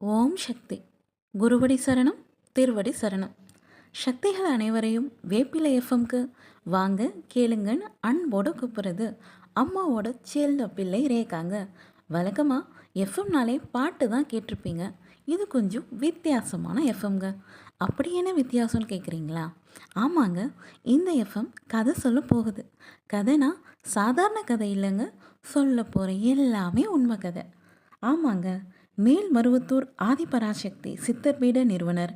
ஓம் சக்தி. குருவடி சரணம் திருவடி சரணம். சக்திகள் அனைவரையும் வேப்பிலை எஃப்எம்க்கு வாங்க கேளுங்கன்னு அன்போடு கூப்பிட்றது. அம்மாவோட செல்ல பிள்ளை ரேக்காங்க வழக்கமாக எஃப்எம்னாலே பாட்டு தான் கேட்டிருப்பீங்க. இது கொஞ்சம் வித்தியாசமான எஃப்எம்ங்க. அப்படி என்ன வித்தியாசம்னு கேட்குறீங்களா ஆமாங்க இந்த எஃப்எம் கதை சொல்ல போகுது. கதைனா சாதாரண கதை இல்லைங்க சொல்ல போகிற எல்லாமே உண்மை கதை. ஆமாங்க மேல்மருவத்தூர் ஆதிபராசக்தி சித்தர்பீட நிறுவனர்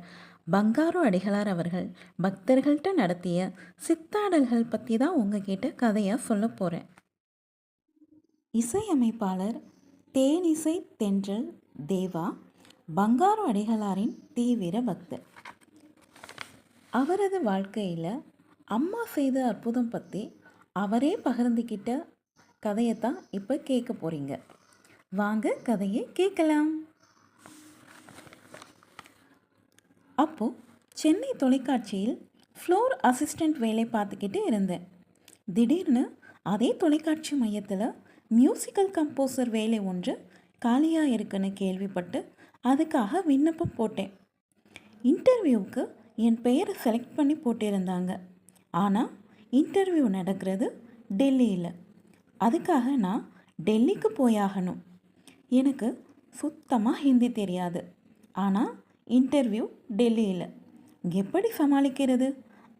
பங்காரு அடிகளார் அவர்கள் பக்தர்கள்ட்ட நடத்திய சித்தாடல்கள் பற்றி தான் உங்ககிட்ட கதையாக சொல்ல போகிறேன் இசையமைப்பாளர் தேனிசை தென்றல் தேவா பங்காரு அடிகளாரின் தீவிர பக்தர். அவரது வாழ்க்கையில் அம்மா செய்த அற்புதம் பற்றி அவரே பகிர்ந்துக்கிட்ட கதையை தான் இப்போ கேட்க போகிறீங்க வாங்க கதையை கேட்கலாம். அப்போது சென்னை தொலைக்காட்சியில் ஃப்ளோர் அசிஸ்டண்ட் வேலை பார்த்துக்கிட்டு இருந்தேன். திடீர்னு அதே தொலைக்காட்சி மையத்தில் மியூசிக்கல் கம்போசர் வேலை ஒன்று காலியாக இருக்குன்னு கேள்விப்பட்டு அதுக்காக விண்ணப்பம் போட்டேன். இன்டர்வியூவுக்கு என் பெயரை செலக்ட் பண்ணி போட்டிருந்தாங்க. ஆனால் இன்டர்வியூ நடக்கிறது டெல்லியில். அதுக்காக நான் டெல்லிக்கு போயாகணும். எனக்கு சுத்தமாக ஹிந்தி தெரியாது. ஆனால் இன்டர்வியூ டெல்லியில். எப்படி சமாளிக்கிறது?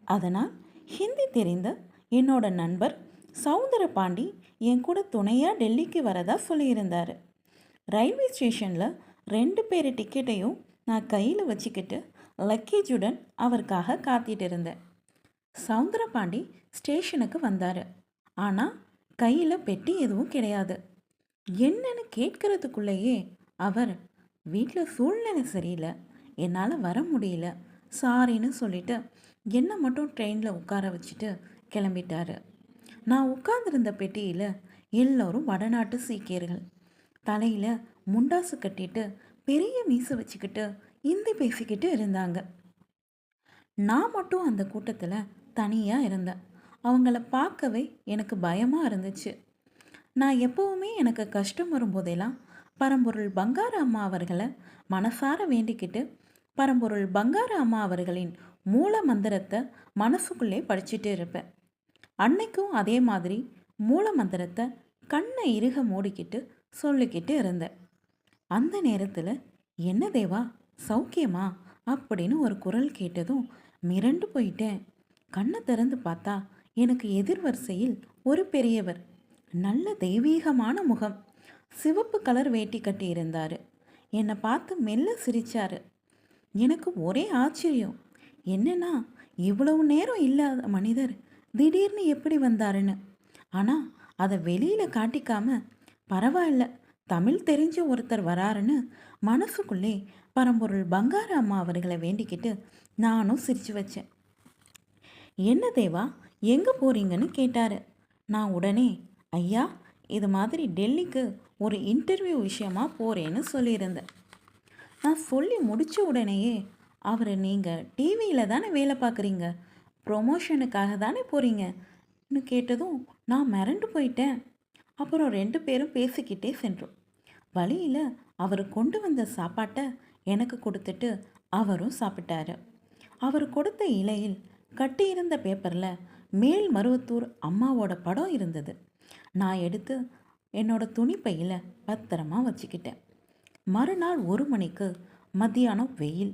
அதனால் ஹிந்தி தெரிந்த என்னோட நண்பர் சவுந்தர பாண்டி என் கூட துணையாக டெல்லிக்கு வரதா சொல்லியிருந்தார். ரயில்வே ஸ்டேஷனில் ரெண்டு பேர் டிக்கெட்டையும் நான் கையில் வச்சுக்கிட்டு லக்கேஜுடன் அவருக்காக காத்திட்டு இருந்தேன். சவுந்தர பாண்டி ஸ்டேஷனுக்கு வந்தார். ஆனால் கையில் பெட்டி எதுவும் கிடையாது. என்னன்னு கேட்கறதுக்குள்ளேயே அவர் வீட்டில் சூழ்நிலை சரியில்லை என்னால் வர முடியல. சாரின்னு சொல்லிட்டு என்னை மட்டும் ட்ரெயினில் உட்கார வச்சுட்டு கிளம்பிட்டாரு. நான் உட்கார்ந்துருந்த பெட்டியில் எல்லோரும் வடநாட்டு சீக்கியர்கள். தலையில் முண்டாசு கட்டிட்டு பெரிய மீசை வச்சுக்கிட்டு இந்தி பேசிக்கிட்டு இருந்தாங்க. நான் மட்டும் அந்த கூட்டத்தில் தனியாக இருந்தேன். அவங்கள பார்க்கவே எனக்கு பயமாக இருந்துச்சு. நான் எப்போவுமே எனக்கு கஷ்டம் வரும்போதெல்லாம் பரம்பொருள் பங்கார அம்மா அவர்களை மனசார வேண்டிக்கிட்டு பரம்பொருள் பங்கார அம்மா அவர்களின் மூல மந்திரத்தை மனசுக்குள்ளே படிச்சுட்டு இருப்பேன். அன்னைக்கும் அதே மாதிரி மூல மந்திரத்தை கண்ணை இறுக மூடிக்கிட்டு சொல்லிக்கிட்டு இருந்தேன். அந்த நேரத்தில் என்ன தேவா சௌக்கியமா? அப்படின்னு ஒரு குரல் கேட்டதும் மிரண்டு போயிட்டேன். கண்ணை திறந்து பார்த்தா எனக்கு எதிர்வரிசையில் ஒரு பெரியவர் நல்ல தெய்வீகமான முகம் சிவப்பு கலர் வேட்டி கட்டி இருந்தார் என்னை பார்த்து மெல்ல சிரிச்சாரு. எனக்கு ஒரே ஆச்சரியம். என்னன்னா இவ்வளவு நேரம் இல்லாத மனிதர் திடீர்னு எப்படி வந்தாருன்னு. ஆனால் அதை வெளியில் காட்டிக்காம பரவாயில்ல தமிழ் தெரிஞ்ச ஒருத்தர் வராருன்னு மனசுக்குள்ளே பரம்பொருள் பங்கார அம்மா அவர்களை வேண்டிக்கிட்டு நானும் சிரிச்சு வச்சேன். என்ன தேவா எங்கே போகிறீங்கன்னு கேட்டார். நான் உடனே ஐயா இது மாதிரி டெல்லிக்கு ஒரு இன்டர்வியூ விஷயமா போகிறேன்னு சொல்லியிருந்தேன். நான் சொல்லி முடித்த உடனேயே அவரை நீங்கள் டிவியில் தானே வேலை பார்க்குறீங்க? ப்ரொமோஷனுக்காக தானே போகிறீங்கன்னு கேட்டதும் நான் மிரண்டு போயிட்டேன். அப்புறம் ரெண்டு பேரும் பேசிக்கிட்டே சென்றோம். வழியில் அவர் கொண்டு வந்த சாப்பாட்டை எனக்கு கொடுத்துட்டு அவரும் சாப்பிட்டாரு. அவர் கொடுத்த இலையில் கட்டியிருந்த பேப்பரில் மேல் மருவத்தூர் அம்மாவோட படம் இருந்தது. நான் எடுத்து என்னோட துணிப்பையில் பத்திரமா வச்சுக்கிட்டேன். மறுநாள் ஒரு மணிக்கு மத்தியானம் வெயில்.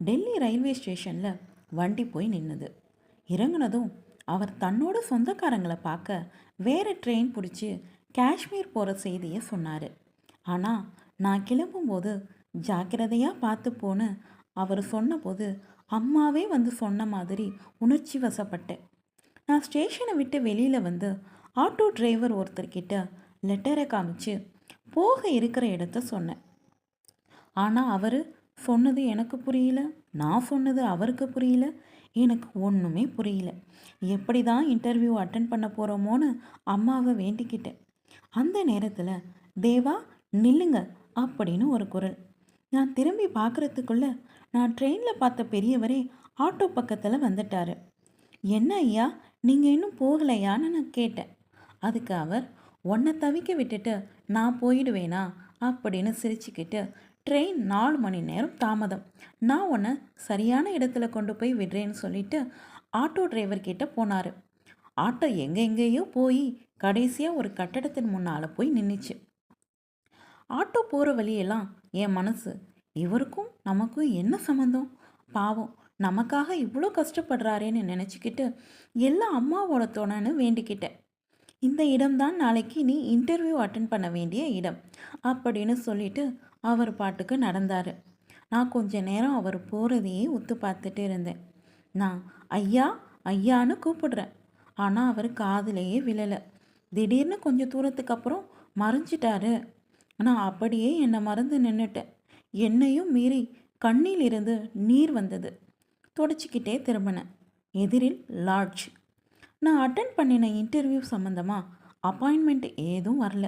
டெல்லி ரயில்வே ஸ்டேஷனில் வண்டி போய் நின்றுது இறங்குனதும் அவர் தன்னோட சொந்தக்காரங்களை பார்க்க வேறு ட்ரெயின் பிடிச்சி காஷ்மீர் போகிற செய்தியை சொன்னார். ஆனால் நான் கிளம்பும்போது ஜாக்கிரதையாக பார்த்து போன்னு அவர் சொன்னபோது அம்மாவே வந்து சொன்ன மாதிரி உணர்ச்சி வசப்பட்டேன். நான் ஸ்டேஷனை விட்டு வெளியில் வந்து ஆட்டோ டிரைவர் ஒருத்தர்கிட்ட லெட்டரை காமிச்சு போக இருக்கிற இடத்த சொன்னேன். ஆனால் அவர் சொன்னது எனக்கு புரியல நான் சொன்னது அவருக்கு புரியல எனக்கு ஒன்றுமே புரியல. எப்படி தான் இன்டர்வியூ அட்டன் பண்ண போகிறோமோன்னு அம்மாவை வேண்டிக்கிட்டேன். அந்த நேரத்தில் தேவா நில்லுங்க அப்படின்னு ஒரு குரல். நான் திரும்பி பார்க்குறதுக்குள்ள நான் ட்ரெயினில் பார்த்த பெரியவரே ஆட்டோ பக்கத்தில் வந்துட்டார். என்ன ஐயா நீங்கள் இன்னும் போகலையான்னு நான் கேட்டேன். அதுக்கு அவர் உன்னை தவிக்க விட்டுட்டு நான் போயிடுவேனா? அப்படின்னு சிரிச்சுக்கிட்டு ட்ரெயின் நாலு மணி நேரம் தாமதம். நான் உன்னை சரியான இடத்துல கொண்டு போய் விடுறேன்னு சொல்லிட்டு ஆட்டோ டிரைவர் கிட்ட போனார். ஆட்டோ எங்கெங்கேயோ போய் கடைசியாக ஒரு கட்டடத்தின் முன்னால் போய் நின்றுச்சு ஆட்டோ போகிற வழியெல்லாம் என் மனசு இவருக்கும் நமக்கும் என்ன சம்மந்தம் பாவம் நமக்காக இவ்வளோ கஷ்டப்படுறாரேன்னு நினச்சிக்கிட்டு எல்லாம் அம்மாவோட தோணன்னு வேண்டிக்கிட்டேன். இந்த இடம்தான் நாளைக்கு நீ இன்டர்வியூ அட்டன் பண்ண வேண்டிய இடம். அப்படின்னு சொல்லிட்டு அவர் பாட்டுக்கு நடந்தார். நான் கொஞ்ச நேரம் அவர் போகிறதையே உத்து பார்த்துட்டு இருந்தேன். நான் ஐயா ஐயான்னு கூப்பிடுறேன். ஆனால் அவர் காதுலேயே விழலை. திடீர்னு கொஞ்சம் தூரத்துக்கு அப்புறம் மறைஞ்சிட்டாரு. நான் அப்படியே என்னை மறந்து நின்றுட்டேன் என்னையும் மீறி கண்ணில் இருந்து நீர் வந்தது. தொடச்சிக்கிட்டே திரும்பினேன். எதிரில் லாட்ஜ். நான் அட்டன் பண்ணின இன்டர்வியூ சம்மந்தமாக அப்பாயின்மெண்ட் ஏதும் வரல.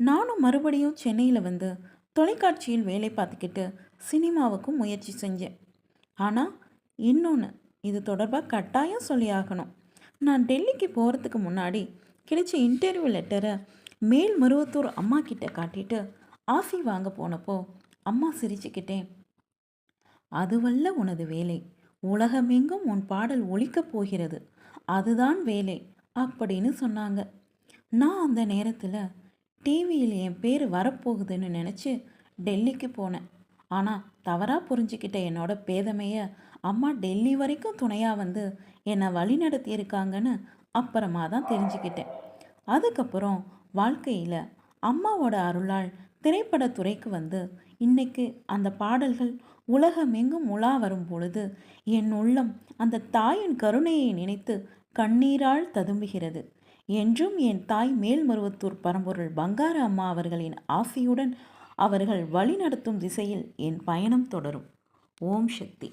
நானும் மறுபடியும் சென்னையில் வந்து தொலைக்காட்சியில் வேலை பார்த்துக்கிட்டு சினிமாவுக்கும் முயற்சி செஞ்சேன். ஆனால் இன்னொன்று இது தொடர்பாக கட்டாயம் சொல்லி ஆகணும். நான் டெல்லிக்கு போகிறதுக்கு முன்னாடி கிடைச்ச இன்டர்வியூ லெட்டரை மேல் மருவத்தூர் அம்மா கிட்ட காட்டிட்டு ஆசி வாங்க போனப்போ அம்மா சிரிச்சுக்கிட்டேன். அதுவல்ல உனது வேலை. உலகமெங்கும் உன் பாடல் ஒழிக்கப் போகிறது. அதுதான் வேலை அப்படின்னு சொன்னாங்க. நான் அந்த நேரத்தில் டிவியில் என் பேர் வரப்போகுதுன்னு நினச்சி டெல்லிக்கு போனேன். ஆனால் தவறாக புரிஞ்சுக்கிட்ட என்னோட பேதமையை அம்மா டெல்லி வரைக்கும் துணையாக வந்து என்னை வழி நடத்தியிருக்காங்கன்னு அப்புறமா தான் தெரிஞ்சுக்கிட்டேன். அதுக்கப்புறம் வாழ்க்கையில் அம்மாவோட அருளால் திரைப்படத்துறைக்கு வந்து இன்னைக்கு அந்த பாடல்கள் உலகமெங்கும் உலா வரும் பொழுது என் உள்ளம் அந்த தாயின் கருணையை நினைத்து கண்ணீரால் ததும்புகிறது. என்றும் என் தாய் மேல்மருவத்தூர் பரம்பொருள் பங்கார அம்மா அவர்களின் ஆசியுடன் அவர்கள் வழிநடத்தும் திசையில் என் பயணம் தொடரும். ஓம் சக்தி.